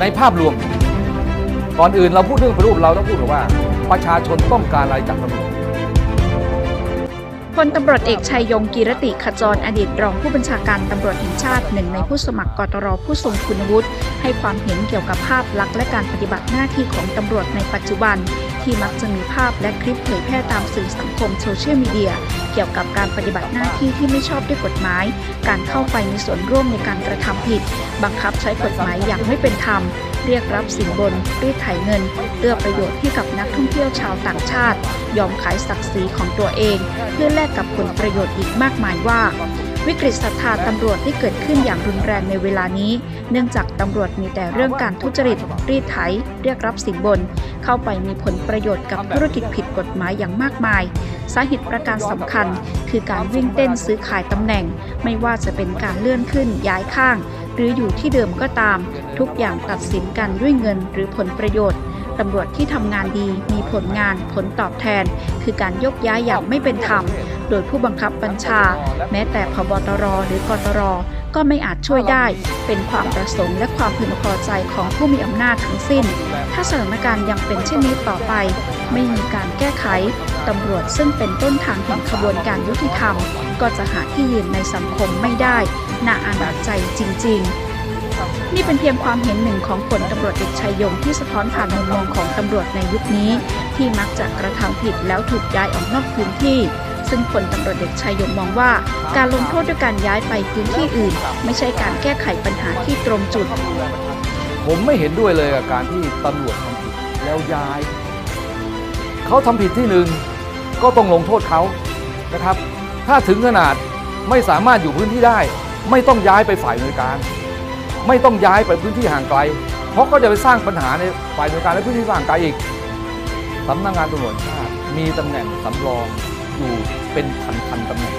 ในภาพรวม ก่อนอื่นเราพูดเรื่องปฏิรูปเราต้องพูดว่า ประชาชนต้องการอะไรจากตำรวจพลตำรวจเอกชัยยงกีรติขจรอดีตรองผู้บัญชาการตำรวจแห่งชาติหนึ่งในผู้สมัครกตรผู้ทรงคุณวุฒิให้ความเห็นเกี่ยวกับภาพลักษณ์และการปฏิบัติหน้าที่ของตำรวจในปัจจุบัน ที่มักจะมีภาพและคลิปเผยแพร่ตามสื่อสังคมโซเชียลมีเดีย เกี่ยวกับการปฏิบัติหน้าที่ที่ไม่ชอบด้วยกฎหมาย การเข้าไปมีส่วนร่วมในการกระทำผิด บังคับใช้กฎหมายอย่างไม่เป็นธรรม เรียกรับสินบนรีดไถเงินเพื่อประโยชน์ให้กับนักท่องเที่ยวชาวต่างชาติ ยอมขายศักดิ์ศรีของตัวเอง เพื่อแลกกับผลประโยชน์อีกมากมายว่า วิกฤตศรัทธาตำรวจที่เกิดขึ้นอย่างรุนแรงในเวลานี้ เนื่องจากตำรวจมีแต่เรื่องการทุจริต รีดไถ เรียกรับสินบน เข้าไปมีผลประโยชน์กับธุรกิจผิดกฎหมายอย่างมากมาย สาเหตุประการสำคัญ คือการวิ่งเต้นซื้อขายตำแหน่ง ไม่ว่าจะเป็นการเลื่อนขึ้นย้ายข้าง หรืออยู่ที่เดิมก็ตาม ทุกอย่างตัดสินกันด้วยเงินหรือผลประโยชน์ตำรวจที่ทำงานดีมีผลงานผลตอบแทน คือการยกย้ายอย่างไม่เป็นธรรม โดยผู้บังคับบัญชา แม้แต่พบตรหรือกตรก็ไม่อาจช่วยได้ เป็นความประสงค์และความพึงพอใจของผู้มีอำนาจทั้งสิ้น ถ้าสถานการณ์ยังเป็นเช่นนี้ต่อไป ไม่มีการแก้ไขตำรวจซึ่งเป็นต้นทางแห่งขบวนการยุติธรรม ก็จะหาที่ยืนในสังคมไม่ได้น่าอาณาจใจจริง ๆนี่เป็นเพียงความเห็นหนึ่งของผลตำรวจเอกชัยยงที่สะท้อนผ่านมุมมองของตำรวจในยุคนี้ ที่มักจะกระทำผิดแล้วถูกย้ายออกนอกพื้นที่ ซึ่งพลตำรวจเอกชัยยงมองว่า การลงโทษด้วยการย้ายไปพื้นที่อื่น ไม่ใช่การแก้ไขปัญหาที่ตรงจุด ผมไม่เห็นด้วยเลยกับการที่ตำรวจทำผิดแล้วย้าย เขาทำผิดที่หนึ่งก็ต้องลงโทษเขานะครับ ถ้าถึงขนาดไม่สามารถอยู่พื้นที่ได้ ไม่ต้องย้ายไปฝ่ายหน่วยการ ไม่ต้องย้ายไปพื้นที่ห่างไกล เพราะก็จะไปสร้างปัญหาในฝ่ายหน่วยการและพื้นที่ห่างไกลอีกสำนักงานตำรวจชาติมีตำแหน่งสำรอง อยู่เป็นพันๆตำแหน่ง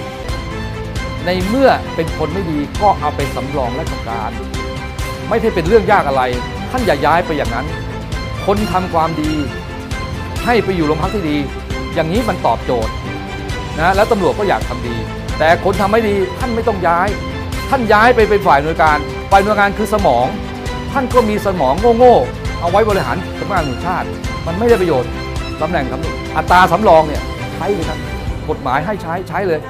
ในเมื่อเป็นคนไม่ดีก็เอาไปสำรองราชการ ไม่ใช่เป็นเรื่องยากอะไร ท่านอย่าย้ายไปอย่างนั้น คนทำความดี ให้ไปอยู่โรงพักที่ดี อย่างนี้มันตอบโจทย์นะแล้วตำรวจก็อยากทำดี แต่คนทำไม่ดีท่านไม่ต้องย้าย ท่านย้ายไปเป็นฝ่ายหน่วยการฝ่ายหน่วยการคือสมอง ท่านก็มีสมองโง่ๆเอาไว้บริหารสำนักงานตำรวจแห่งชาติ มันไม่ได้ประโยชน์ตำแหน่งตำรวจอัตราสำรองเนี่ยใช้เลยครับ กฎหมายให้ใช้ใช้เลย